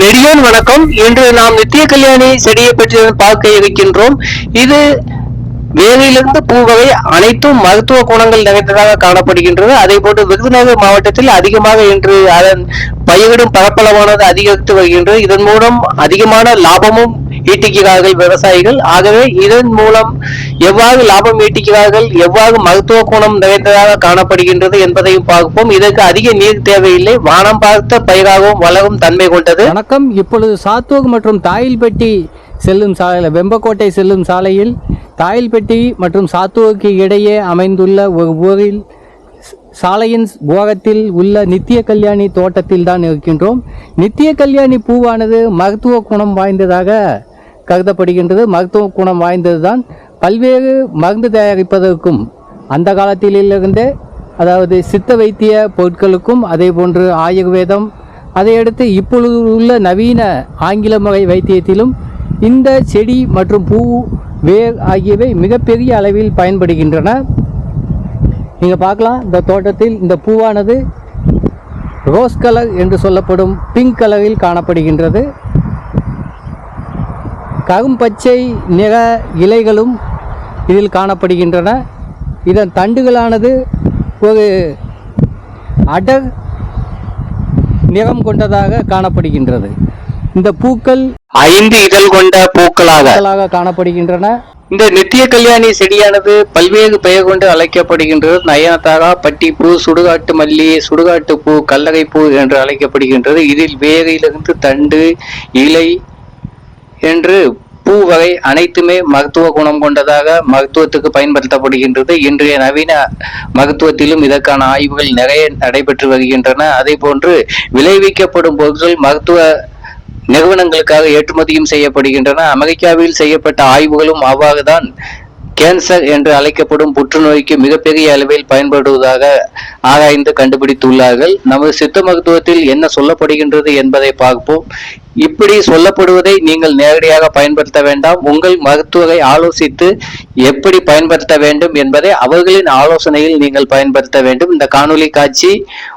நெடியோன் வணக்கம். இன்று நாம் நித்திய கல்யாணி செடியை பற்றி பார்க்க இருக்கின்றோம். இது வேரிலிருந்து பூ வகை அனைத்தும் மருத்துவ குணங்கள் நிறைந்ததாக காணப்படுகின்றது. அதே போன்று விருதுநகர் மாவட்டத்தில் அதிகமாக இன்று அதன் பயிரிடும் பரப்பளவானது அதிகரித்து வருகின்றது. இதன் மூலம் அதிகமான லாபமும் ஈட்டிக்கிறார்கள் விவசாயிகள். ஆகவே இதன் மூலம் எவ்வாறு லாபம் ஈட்டிக்கிறார்கள் எவ்வாறு மருத்துவ குணம் நிறைந்ததாக காணப்படுகின்றது என்பதையும் பார்ப்போம். இதற்கு அதிக நீர் தேவையில்லை. வானம் பார்த்த பயிராகவும் வளரும் தன்மை கொண்டது. வணக்கம். இப்பொழுது சாத்தூர் மற்றும் தாயில்பட்டி செல்லும் சாலையில் வெம்பக்கோட்டை செல்லும் சாலையில் தாயில்பட்டி மற்றும் சாத்தூருக்கு இடையே அமைந்துள்ள ஒரு ஊரில் சாலையின் ஓரத்தில் உள்ள நித்திய கல்யாணி தோட்டத்தில் தான் இருக்கின்றோம். நித்திய கல்யாணி பூவானது மருத்துவ குணம் வாய்ந்ததாக கருதப்படுகின்றது. மருத்துவ குணம் வாய்ந்தது தான் பல்வேறு மருந்து தயாரிப்பதற்கும் அந்த காலத்திலிருந்தே அதாவது சித்த வைத்திய பொருட்களுக்கும் அதே போன்று ஆயுர்வேதம் அதையடுத்து இப்பொழுது உள்ள நவீன ஆங்கில முறை வைத்தியத்திலும் இந்த செடி மற்றும் பூ வேர் ஆகியவை மிகப்பெரிய அளவில் பயன்படுகின்றன. நீங்கள் பார்க்கலாம் இந்த தோட்டத்தில் இந்த பூவானது ரோஸ் கலர் என்று சொல்லப்படும் பிங்க் கலரில் காணப்படுகின்றது. கரும்பச்சை நிற இலைகளும் இதில் காணப்படுகின்றன. இதன் தண்டுகளானது ஒரு அடர் நிறம் கொண்டதாக காணப்படுகின்றது. இந்த பூக்கள் ஐந்து இதழ் கொண்ட பூக்களாக காணப்படுகின்றன. இந்த நித்திய கல்யாணி செடியானது பல்வேறு பெயர் கொண்டு அழைக்கப்படுகின்றது. நயனதாரா பட்டிப்பூ சுடுகாட்டு மல்லி சுடுகாட்டு பூ கல்லறை பூ என்று அழைக்கப்படுகின்றது. இதில் வேரிலிருந்து தண்டு இலை என்று பூ வகை அனைத்துமே மருத்துவ குணம் கொண்டதாக மருத்துவத்துக்கு பயன்படுத்தப்படுகின்றது. இன்றைய நவீன மருத்துவத்திலும் இதற்கான ஆய்வுகள் நிறைய நடைபெற்று வருகின்றன. அதே போன்று விளைவிக்கப்படும் பொருட்கள் மருத்துவ நிறுவனங்களுக்காக ஏற்றுமதியும் செய்யப்படுகின்றன. அமெரிக்காவில் செய்யப்பட்ட ஆய்வுகளும் அவ்வாறுதான் கேன்சர் என்று அழைக்கப்படும் புற்றுநோய்க்கு மிகப்பெரிய அளவில் பயன்படுவதாக ஆராய்ந்து கண்டுபிடித்துள்ளார்கள். நமது சித்த மருத்துவத்தில் என்ன சொல்லப்படுகின்றது என்பதை பார்ப்போம். இப்படி சொல்லப்படுவதை நீங்கள் நேரடியாக பயன்படுத்த வேண்டாம். உங்கள் மருத்துவரை ஆலோசித்து எப்படி பயன்படுத்த வேண்டும் என்பதை அவர்களின் ஆலோசனையில் நீங்கள் பயன்படுத்த வேண்டும். இந்த காணொலி காட்சி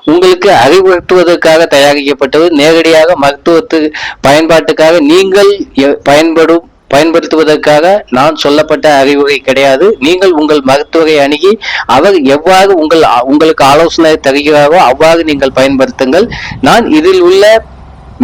உங்களுக்கு அறிவுறுத்துவதற்காக தயாரிக்கப்பட்டது. நேரடியாக மருத்துவத்து பயன்பாட்டுக்காக நீங்கள் எ- பயன்படும் பயன்படுத்துவதற்காக நான் சொல்லப்பட்ட அறிவுரை கிடையாது. நீங்கள் உங்கள் மருத்துவரை அணுகி அவர் எவ்வாறு உங்கள் உங்களுக்கு ஆலோசனை தருகிறாரோ அவ்வாறு நீங்கள் பயன்படுத்துங்கள். நான் இதில் உள்ள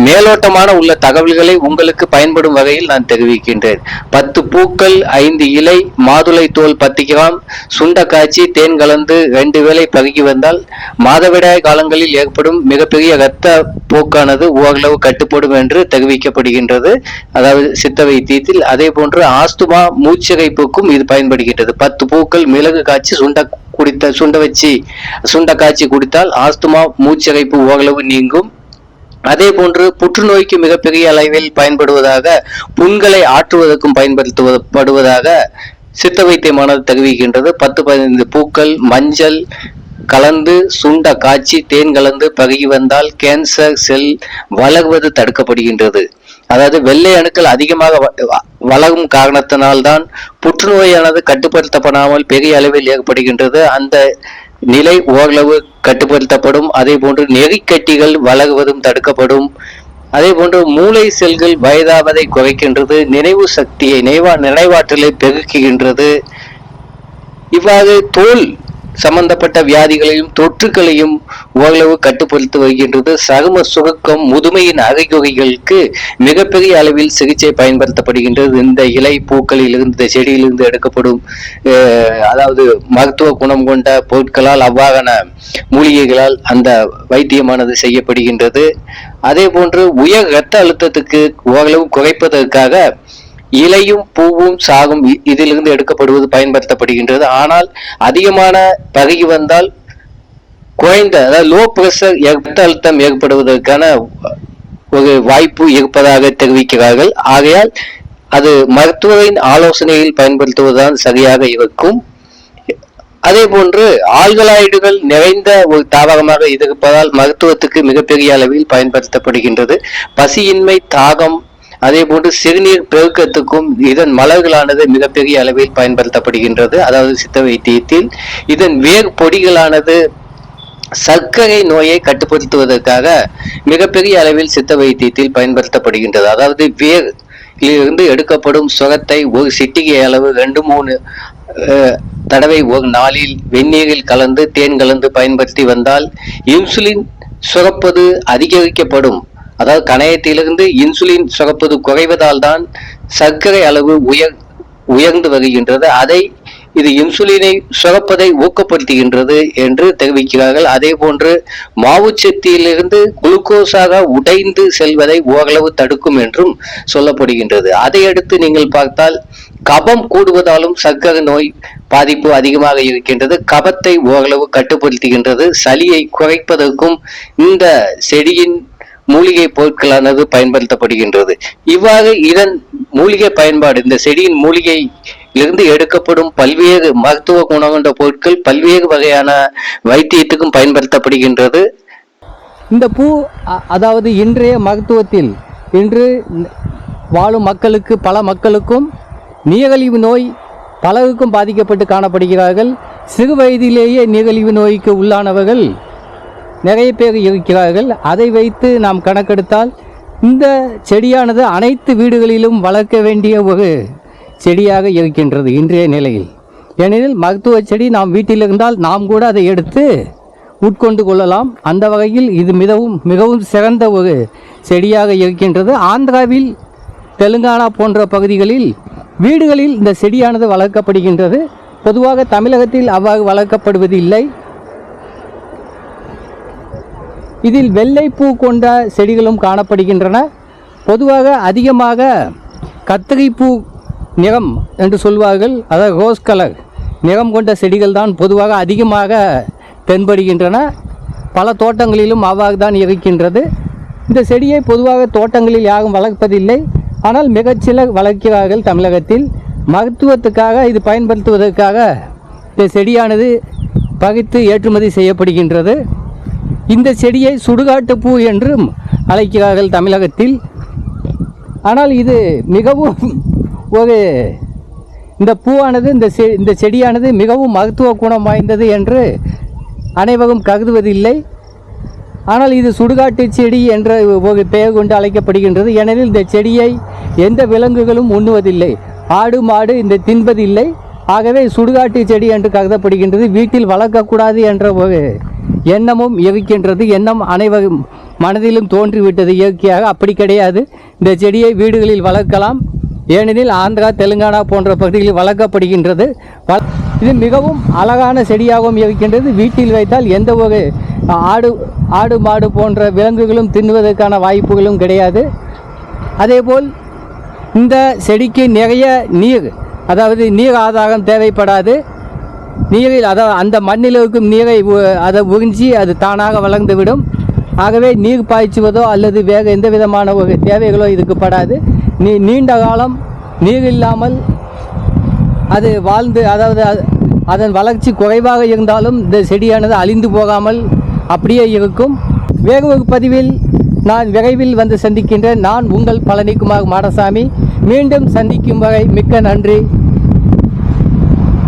மேலோட்டமான உள்ள தகவல்களை உங்களுக்கு பயன்படும் வகையில் நான் தெரிவிக்கின்றேன். பத்து பூக்கள் ஐந்து இலை மாதுளை தோல் பத்து கிராம் சுண்டக்காய்ச்சி தேன் கலந்து ரெண்டு வேளை பருகி வந்தால் மாதவிடாய் காலங்களில் ஏற்படும் மிகப்பெரிய இரத்த போக்கானது ஓரளவு கட்டுப்படும் என்று தெரிவிக்கப்படுகின்றது. அதாவது சித்த வைத்தியத்தில் அதே போன்று ஆஸ்துமா மூச்சகைப்புக்கும் இது பயன்படுகின்றது. பத்து பூக்கள் மிளகு காய்ச்சி சுண்ட குடித்த சுண்ட வச்சு சுண்ட காய்ச்சி குடித்தால் ஆஸ்துமா மூச்சிறைப்பு ஓரளவு நீங்கும். அதே போன்று புற்றுநோய்க்கு மிகப்பெரிய அளவில் பயன்படுவதாக புண்களை ஆற்றுவதற்கும் பயன்படுத்துவப்படுவதாக சித்த வைத்தியமானது தெரிவிக்கின்றது. பத்து பதினைந்து பூக்கள் மஞ்சள் கலந்து சுண்ட காய்ச்சி தேன் கலந்து பகி வந்தால் கேன்சர் செல் வளர்வது தடுக்கப்படுகின்றது. அதாவது வெள்ளை அணுக்கள் அதிகமாக வ- வ- வளரும் காரணத்தினால்தான் புற்றுநோயானது கட்டுப்படுத்தப்படாமல் பெரிய அளவில் ஏற்படுகின்றது. அந்த நிலை ஓரளவு கட்டுப்படுத்தப்படும். அதே போன்று நெறிக்கட்டிகள் வளர்வதும் தடுக்கப்படும். அதே போன்று மூளை செல்கள் வயதாவதை குறைக்கின்றது. நினைவு சக்தியை நினைவா நினைவாற்றலை பெருக்குகின்றது. இவ்வாறு தோல் சம்பந்தப்பட்ட வியாதிகளையும் தொற்றுகளையும் ஓரளவு கட்டுப்படுத்தி வருகின்றது. சரும சுருக்கம் முதுமையின் அகைகுகைகளுக்கு மிகப்பெரிய அளவில் சிகிச்சை பயன்படுத்தப்படுகின்றது. இந்த இலை பூக்களில் இருந்து செடியிலிருந்து எடுக்கப்படும் அதாவது மருத்துவ குணம் கொண்ட பொருட்களால் அவ்வாறான மூலிகைகளால் அந்த வைத்தியமானது செய்யப்படுகின்றது. அதே போன்று உயர் இரத்த அழுத்தத்துக்கு ஓரளவு குறைப்பதற்காக இலையும் பூவும் சாகும் இ- இதிலிருந்து எடுக்கப்படுவது பயன்படுத்தப்படுகின்றது. ஆனால் அதிகமான பருகி வந்தால் குறைந்த அதாவது லோ பிரஷர் இரத்த அழுத்தம் ஏற்படுவதற்கான ஒரு வாய்ப்பு இருப்பதாக தெரிவிக்கிறார்கள். ஆகையால் அது மருத்துவரின் ஆலோசனையில் பயன்படுத்துவதுதான் சரியாக இருக்கும். அதே போன்று ஆல்கலாய்டுகள் நிறைந்த ஒரு தாவரமாக இது இருப்பதால் மருத்துவத்துக்கு மிகப்பெரிய அளவில் பயன்படுத்தப்படுகின்றது. பசியின்மை தாகம் அதே போன்று சிறுநீர் பெருக்கத்துக்கும் இதன் மலர்களானது மிகப்பெரிய அளவில் பயன்படுத்தப்படுகின்றது. அதாவது சித்த வைத்தியத்தில் இதன் வேர் பொடிகளானது சர்க்கரை நோயை கட்டுப்படுத்துவதற்காக மிகப்பெரிய அளவில் சித்த வைத்தியத்தில் பயன்படுத்தப்படுகின்றது. அதாவது வேர் இருந்து எடுக்கப்படும் சுகத்தை ஒரு சிட்டிகை அளவு ரெண்டு மூணு தடவை ஒரு நாளில் வெந்நீரில் கலந்து தேன் கலந்து பயன்படுத்தி வந்தால் இன்சுலின் சுரப்பது அதிகரிக்கப்படும். அதாவது கணையத்திலிருந்து இன்சுலின் சுரப்பது குறைவதால் தான் சர்க்கரை அளவு உயர் உயர்ந்து வருகின்றது. அதை இது இன்சுலினை சுரப்பதை ஊக்கப்படுத்துகின்றது என்று தெரிவிக்கிறார்கள். அதே போன்று மாவுச்சத்தியிலிருந்து குளுக்கோஸாக உடைந்து செல்வதை ஓரளவு தடுக்கும் என்றும் சொல்லப்படுகின்றது. அதையடுத்து நீங்கள் பார்த்தால் கபம் கூடுவதாலும் சர்க்கரை நோய் பாதிப்பு அதிகமாக இருக்கின்றது. கபத்தை ஓரளவு கட்டுப்படுத்துகின்றது. சளியை குறைப்பதற்கும் இந்த செடியின் மூலிகை பொருட்களானது பயன்படுத்தப்படுகின்றது. இவ்வாறு இதன் மூலிகை பயன்பாடு இந்த செடியின் மூலிகை இருந்து எடுக்கப்படும் பல்வேறு மருத்துவ குணம் கொண்ட பொருட்கள் பல்வேறு வகையான வைத்தியத்துக்கும் பயன்படுத்தப்படுகின்றது. இந்த பூ அதாவது இன்றைய மருத்துவத்தில் இன்று வாழும் மக்களுக்கு பல மக்களுக்கும் நீரிழிவு நோய் பலருக்கும் பாதிக்கப்பட்டு காணப்படுகிறார்கள். சிறு வயதிலேயே நீரிழிவு நோய்க்கு உள்ளானவர்கள் நிறைய பேர் இருக்கிறார்கள். அதை வைத்து நாம் கணக்கெடுத்தால் இந்த செடியானது அனைத்து வீடுகளிலும் வளர்க்க வேண்டிய ஒரு செடியாக இருக்கின்றது இன்றைய நிலையில். ஏனெனில் மருத்துவ செடி நாம் வீட்டில் இருந்தால் நாம் கூட அதை எடுத்து உட்கொண்டு கொள்ளலாம். அந்த வகையில் இது மிகவும் மிகவும் சிறந்த ஒரு செடியாக இருக்கின்றது. ஆந்திராவில் தெலுங்கானா போன்ற பகுதிகளில் வீடுகளில் இந்த செடியானது வளர்க்கப்படுகின்றது. பொதுவாக தமிழகத்தில் அவ்வாறு வளர்க்கப்படுவது இல்லை இதில் வெள்ளைப்பூ கொண்ட செடிகளும் காணப்படுகின்றன. பொதுவாக அதிகமாக கத்தரிப்பூ நிறம் என்று சொல்வார்கள். அதாவது ரோஸ் கலர் நிறம் கொண்ட செடிகள் தான் பொதுவாக அதிகமாக தென்படுகின்றன. பல தோட்டங்களிலும் அவ்வாறு தான் இருக்கின்றது. இந்த செடியை பொதுவாக தோட்டங்களில் யாரும் வளர்ப்பதில்லை. ஆனால் மிகச்சிலர் வளர்க்கிறார்கள் தமிழகத்தில். மருத்துவத்துக்காக இது பயன்படுத்துவதற்காக இந்த செடியானது பகித்து ஏற்றுமதி செய்யப்படுகின்றது. இந்த செடியை சுடுகாட்டு பூ என்றும் அழைக்கிறார்கள் தமிழகத்தில். ஆனால் இது மிகவும் ஒரு இந்த பூவானது இந்த செ இந்த செடியானது மிகவும் மருத்துவ குணம் வாய்ந்தது என்று அனைவரும் கருதுவதில்லை. ஆனால் இது சுடுகாட்டு செடி என்ற ஒரு பெயர் கொண்டு அழைக்கப்படுகின்றது. ஏனெனில் இந்த செடியை எந்த விலங்குகளும் உண்ணுவதில்லை. ஆடு மாடு இந்த தின்பதில்லை. ஆகவே சுடுகாட்டு செடி என்று கருதப்படுகின்றது. வீட்டில் வளர்க்கக்கூடாது என்ற ஒரு எண்ணமும் இருக்கின்றது எண்ணம் அனைவரும் மனதிலும் தோன்றிவிட்டது. இயற்கையாக அப்படி கிடையாது. இந்த செடியை வீடுகளில் வளர்க்கலாம். ஏனெனில் ஆந்திரா தெலுங்கானா போன்ற பகுதிகளில் வளர்க்கப்படுகின்றது. இது மிகவும் அழகான செடியாகவும் இருக்கின்றது வீட்டில் வைத்தால் எந்த ஒரு ஆடு ஆடு மாடு போன்ற விலங்குகளும் தின்னுவதற்கான வாய்ப்புகளும் கிடையாது. அதேபோல் இந்த செடிக்கு நிறைய நீர் அதாவது நீர் ஆதாரம் தேவைப்படாது. நீரில் அதாவது அந்த மண்ணில் இருக்கும் நீரை உ- அதை உறிஞ்சி அது தானாக வளர்ந்துவிடும். ஆகவே நீர் பாய்ச்சுவதோ அல்லது வேறு எந்த விதமான ஒரு தேவைகளோ இதுக்கு படாது நீ நீண்ட காலம் நீர் இல்லாமல் அது வாழ்ந்து அதாவது அதன் வளர்ச்சி குறைவாக இருந்தாலும் இந்த செடியானது அழிந்து போகாமல் அப்படியே இருக்கும். வேறு ஒரு பதிவில் நான் விரைவில் வந்து சந்திக்கின்றேன். நான் உங்கள் பழனிக்குமார் மாடசாமி. மீண்டும் சந்திக்கும் வரை மிக்க நன்றி.